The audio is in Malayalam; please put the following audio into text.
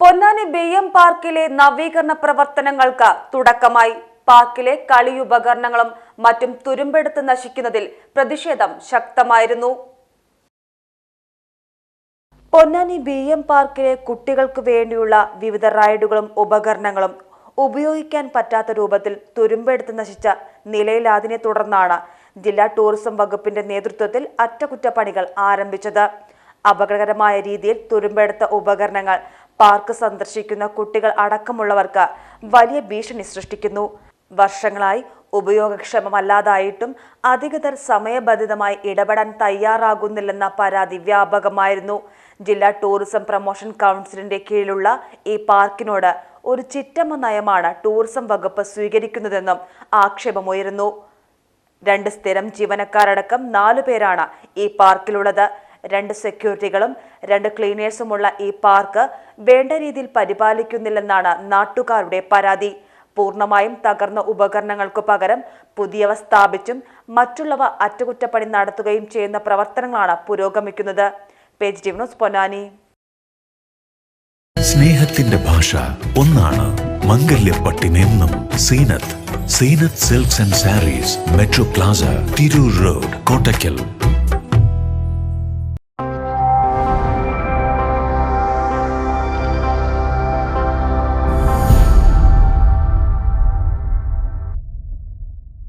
പൊന്നാനി ബി എം പാർക്കിലെ നവീകരണ പ്രവർത്തനങ്ങൾക്ക് തുടക്കമായി. പാർക്കിലെ കളിയുപകരണങ്ങളും മറ്റും തുരുമ്പെടുത്ത് നശിക്കുന്നതിൽ പ്രതിഷേധം ശക്തമായിരുന്നു. പൊന്നാനി ബി എം പാർക്കിലെ കുട്ടികൾക്ക് വേണ്ടിയുള്ള വിവിധ റൈഡുകളും ഉപകരണങ്ങളും ഉപയോഗിക്കാൻ പറ്റാത്ത രൂപത്തിൽ തുരുമ്പെടുത്ത് നശിച്ച നിലയിലാതിനെ തുടർന്നാണ് ജില്ലാ ടൂറിസം വകുപ്പിന്റെ നേതൃത്വത്തിൽ അറ്റകുറ്റപ്പണികൾ ആരംഭിച്ചത്. അപകടകരമായ രീതിയിൽ തുരുമ്പെടുത്ത ഉപകരണങ്ങൾ പാർക്ക് സന്ദർശിക്കുന്ന കുട്ടികൾ അടക്കമുള്ളവർക്ക് വലിയ ഭീഷണി സൃഷ്ടിക്കുന്നു. വർഷങ്ങളായി ഉപയോഗക്ഷമമല്ലാതായിട്ടും അധികൃതർ സമയബന്ധിതമായി ഇടപെടാൻ തയ്യാറാകുന്നില്ലെന്ന പരാതി വ്യാപകമായിരുന്നു. ജില്ലാ ടൂറിസം പ്രൊമോഷൻ കൗൺസിലിന്റെ കീഴിലുള്ള ഈ പാർക്കിനോട് ഒരു ചിറ്റമ്മ നയമാണ് ടൂറിസം വകുപ്പ് സ്വീകരിക്കുന്നതെന്നും ആക്ഷേപമുയരുന്നു. രണ്ട് സ്ഥിരം ജീവനക്കാരടക്കം നാലു പേരാണ് ഈ പാർക്കിലുള്ളത്. രണ്ട് സെക്യൂരിറ്റികളും രണ്ട് ക്ലീനേഴ്സുമുള്ള ഈ പാർക്ക് വേണ്ട രീതിയിൽ പരിപാലിക്കുന്നില്ലെന്നാണ് നാട്ടുകാരുടെ പരാതി. പൂർണമായും തകർന്ന ഉപകരണങ്ങൾക്കു പകരം പുതിയവ സ്ഥാപിച്ചും മറ്റുള്ളവ അറ്റകുറ്റപ്പണി നടത്തുകയും ചെയ്യുന്ന പ്രവർത്തനങ്ങളാണ് പുരോഗമിക്കുന്നത്. Page T news Ponnani. സ്നേഹത്തിന്റെ ഭാഷ ഒന്നാണ് മംഗല്യപ്പട്ടിനെന്നും Zeenath. Zeenath silks and saris metro plaza Tirur road Kottakkal.